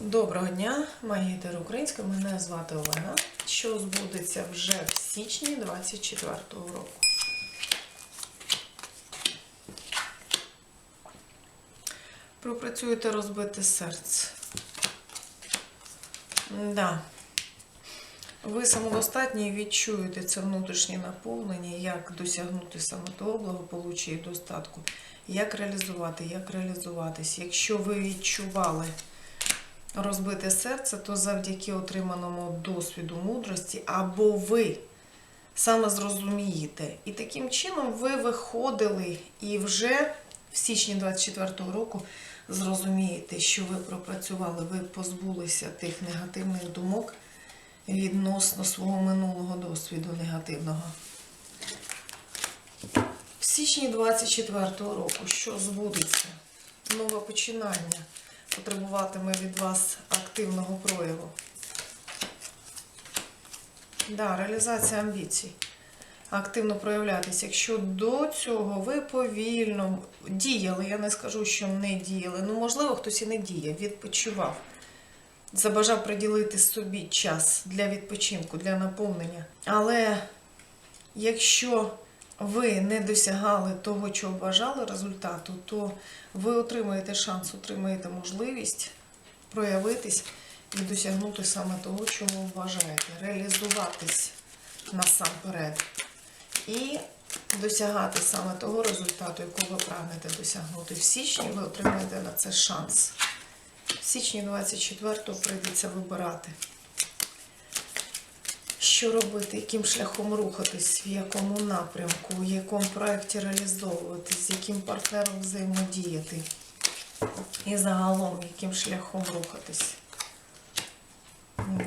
Доброго дня, магітер українська. Мене звати Олена. Що збудеться вже в січні 24 року. Пропрацюєте розбите серце. Да. Ви самодостатні відчуєте це внутрішнє наповнення, як досягнути саме того благополуччя і достатку, як реалізувати, як реалізуватись. Якщо ви відчували розбите серце, то завдяки отриманому досвіду мудрості, або ви саме зрозумієте. І таким чином ви виходили і вже в січні 24-го року зрозумієте, що ви пропрацювали, ви позбулися тих негативних думок відносно свого минулого досвіду негативного. В січні 24-го року що збудеться? Нове починання потребуватиме від вас активного прояву. Да, реалізація амбіцій. Активно проявлятися. Якщо до цього ви повільно діяли, я не скажу, що не діяли. Ну, можливо, хтось і не діяв, відпочивав. Забажав приділити собі час для відпочинку, для наповнення. Але якщо ви не досягали того, чого бажали результату, то ви отримаєте шанс, отримаєте можливість проявитись і досягнути саме того, чого ви бажаєте, реалізуватись насамперед. І досягати саме того результату, якого ви прагнете досягнути. В січні ви отримаєте на це шанс. В січні 24-го прийдеться вибирати. Що робити, яким шляхом рухатись, в якому напрямку, в якому проєкті реалізовуватись, з яким партнером взаємодіяти. І загалом, яким шляхом рухатись.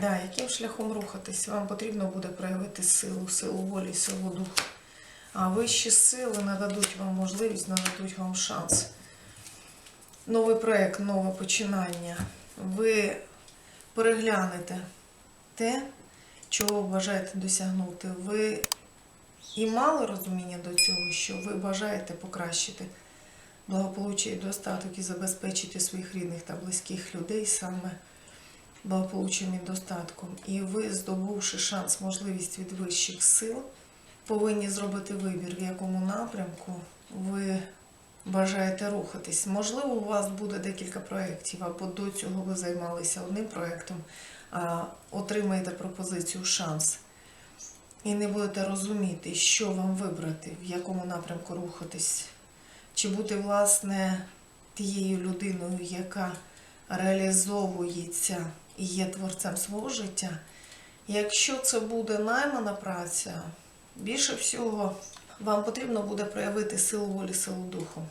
Да, яким шляхом рухатись? Вам потрібно буде проявити силу, силу волі, силу духу. А вищі сили нададуть вам можливість, нададуть вам шанс. Новий проєкт, нове починання. Ви переглянете те, чого ви бажаєте досягнути. Ви і мали розуміння до цього, що ви бажаєте покращити благополуччя і достаток і забезпечити своїх рідних та близьких людей саме благополуччям і достатком. І ви, здобувши шанс, можливість від вищих сил, повинні зробити вибір, в якому напрямку ви бажаєте рухатись. Можливо, у вас буде декілька проєктів, або до цього ви займалися одним проєктом, отримаєте пропозицію шанс. І не будете розуміти, що вам вибрати, в якому напрямку рухатись. Чи бути, власне, тією людиною, яка реалізовується і є творцем свого життя. Якщо це буде наймана праця, більше всього вам потрібно буде проявити силу волі, силу духу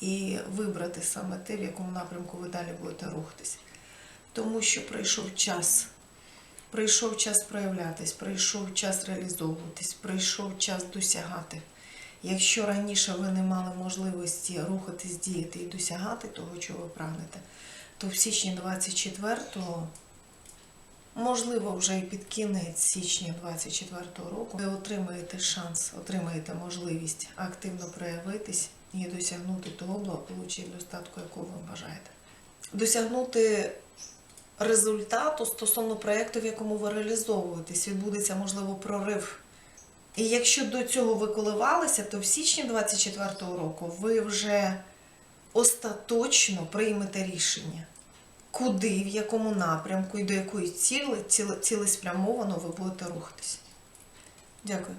і вибрати саме те, в якому напрямку ви далі будете рухатись. Тому що прийшов час. Прийшов час проявлятись, прийшов час реалізовуватись, прийшов час досягати. Якщо раніше ви не мали можливості рухатись, діяти і досягати того, чого ви прагнете, то в січні 24-го, можливо, вже і під кінець січня 24-го року, ви отримаєте шанс, отримаєте можливість активно проявитись і досягнути того благополуччя і достатку, якого ви бажаєте. Досягнути результату стосовно проєкту, в якому ви реалізовуєтесь, відбудеться, можливо, прорив. І якщо до цього ви коливалися, то в січні 24-го року ви вже остаточно приймете рішення, куди, в якому напрямку і до якої цілі, ціле- цілеспрямовано ви будете рухатись. Дякую.